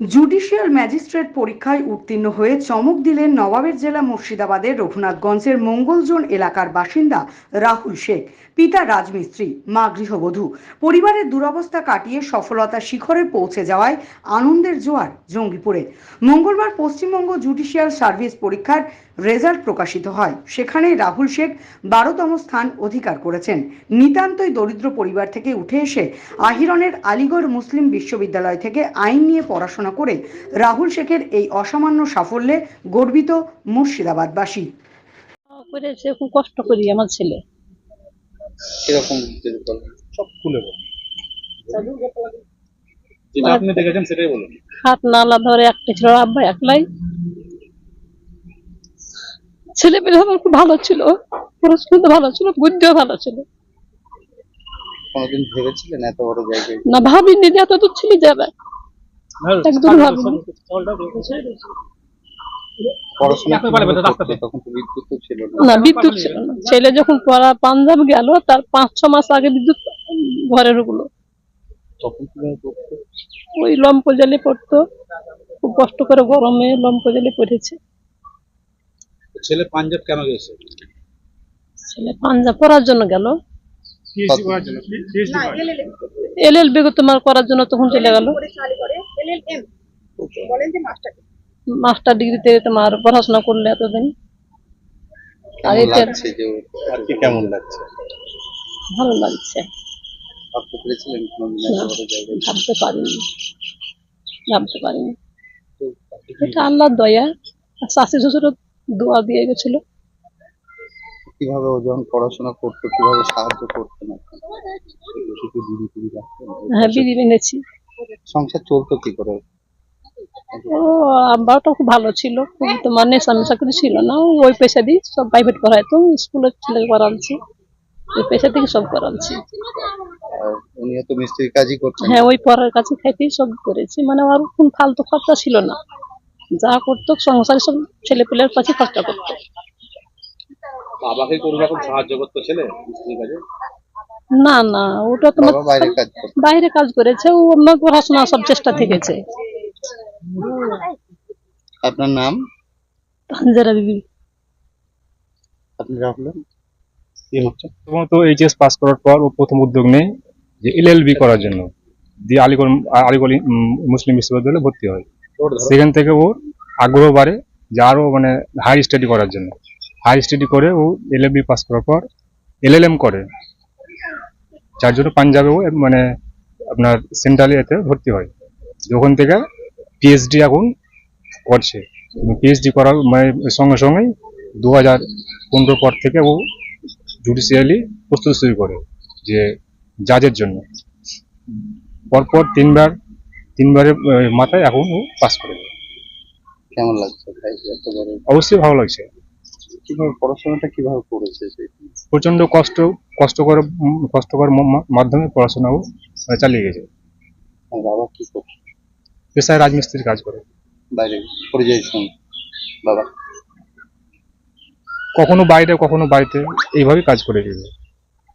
Judicial magistrate পরীক্ষায় উত্তীর্ণ হয়ে চমক দিলেন নবাবের জেলা মুর্শিদাবাদের রঘুনাথগঞ্জের মঙ্গলজোন এলাকার বাসিন্দা রাহুল শেখ। পিতা রাজমিস্ত্রি, মা গৃহবধূ। পরিবারের দুরবস্থা কাটিয়ে সফলতার শিখরে পৌঁছে যাওয়ায় আনন্দের জোয়ার জঙ্গিপুরে। মঙ্গলবার পশ্চিমবঙ্গ জুডিশিয়াল সার্ভিস পরীক্ষার রেজাল্ট প্রকাশিত হয়। সেখানে রাহুল শেখ বারোতম স্থান অধিকার করেছেন। নিতান্তই দরিদ্র পরিবার থেকে উঠে এসে আহিরনের আলিগড় মুসলিম বিশ্ববিদ্যালয় থেকে আইন নিয়ে পড়াশোনা করে রাহুল শেখের এই অসামান্য সাফল্যে গর্বিত মুর্শিদাবাদবাসী। করেছে খুব কষ্ট করি আমার ছেলে। কীরকম সব খুলে বলুন। যেটা আপনি দেখেছেন সেটাই বলুন। হাত নালা ধরে একটা ছিল আব্বা একলাই। ছেলে পেলে আমার খুব ভালো ছিল। পড়াশোনা ভালো ছিল বুদ্ধিও ভালো ছিল। কোনোদিন ভেবেছিলেন এত বড় জায়গায়? না ভাবিনি যে এত দূর ছেলে যাবে। একদম ভাবিনি। না বিদ্যুৎ ছিল না। ছেলে যখন পড়া পাঞ্জাব গেল তার পাঁচ ছ মাস আগে বিদ্যুৎ ঘরে ঢুকলো। তখন কীভাবে করতে ওই লম্প জালে পড়তো। খুব কষ্ট করে গরমে লম্প জালে পড়েছে। ছেলে পাঞ্জাব কেন গেছে? ছেলে পাঞ্জাব পড়ার জন্য গেল। পিএইচডি করার জন্য পিএইচডি এল এল বেগ তোমার করার জন্য তখন চলে গেল। মাস্টার ডিগ্রিতে তোমার পড়াশোনা করলে এতদিন। আর কেমন লাগছে? ভালো লাগছে। ভাবতে পেরেছিলেন কোনোদিন এত না। বড় জায়গায়? ভাবতে পারিনি। ভাবতে পারিনি। এটা আল্লাহর দয়া। শাশি শ্বশুরও দোয়া দিয়ে গেছিল। কীভাবে ও যখন পড়াশোনা করতো কীভাবে সাহায্য বিড়ি টিড়ি হ্যাঁ বিধি মেনেছি। সংসার চলতো কি করে? ও আব্বাটা খুব ভালো ছিল তোমার নেশা মেশা কিছু ছিল না। ওই পয়সা দিয়ে সব প্রাইভেট পড়াইতো স্কুলের ছেলেকে পড়াচ্ছি ওই পয়সা থেকে সব করাচ্ছি আর উনিও তো মিস্ত্রির কাজই করতেন হ্যাঁ ওই পড়ার কাছে খাইতেই সব করেছি। মানে আমার কোন ফালতু খরচা ছিল না। যা করতো সংসারে সব ছেলে পেলের কাছে খরচা করতো। বাবাকে কোনো রকম সাহায্য করতো ছেলে? না না ওটা তোমার বাইরে কাজ করতো। বাইরে কাজ করেছে ও আমার পড়াশোনা সব চেষ্টা থেকেছে। আপনার নাম? তানজারা বিবি। আপনি রাখলেন? প্রথমত এইচএস পাস করার পর ও প্রথম উদ্যোগ নেয় যে এলএলবি করার জন্য। দিয়ে আলিগড় আলিগড় উম, মুসলিম বিশ্ববিদ্যালয়ে ভর্তি হয়। সেখান থেকে ওর আগ্রহ বাড়ে যে আরও মানে হাই স্টাডি করার জন্য। হাই স্টাডি করে ও এল এলএলবি পাস করার পর এলএলএম করে। যার জন্য পাঞ্জাবে ও মানে আপনার সেন্ট্রাল এতে ভর্তি হয়। যখন থেকে পিএইচডি এখন করছে। পিএইচডি করার মানে সঙ্গে সঙ্গেই দু হাজার পনেরো পর থেকে ও জুডিশিয়ালি প্রস্তুত শুরু করে যে জাজের জন্য। পরপর তিনবার তিনবারের মাথায় এখন ও পাস করে দেবে কেমন লাগছে ভাই এত বড়? অবশ্যই ভালো লাগছে। কীভাবে পড়াশোনাটা কীভাবে করেছে প্রচণ্ড কষ্ট কষ্টকর কষ্টকর মাধ্যমে পড়াশোনা ও মানে চালিয়ে গেছে। বাবা কি পেশায় রাজমিস্ত্রির কাজ করে। বাইরে পরিযায়ী শ্রমিক বাবা? কখনো বাইরে কখনো বাড়িতে এইভাবেই কাজ করে গেছে।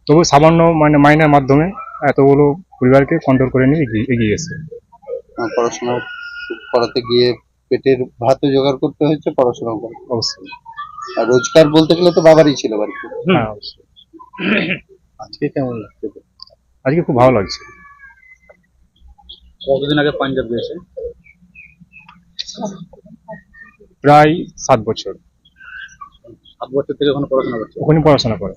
তবু সামান্য মানে মাইনের মাধ্যমে এতগুলো পরিবারকে কন্ট্রোল করে নিয়ে এগিয়ে এগিয়ে গেছে পড়াশোনা করাতে গিয়ে পেটের ভাতও জোগাড় করতে হয়েছে পড়াশোনা করে অবশ্যই। আর রোজগার বলতে গেলে তো বাবারই ছিল বাড়িতে। হ্যাঁ অবশ্যই। আজকে কেমন লাগছে? আজকে খুব ভালো লাগছে। কতদিন আগে পাঞ্জাব গেছে প্রায় সাত বছর। সাত বছর থেকে ওখানে পড়াশোনা করছে ওখানে পড়াশোনা করে।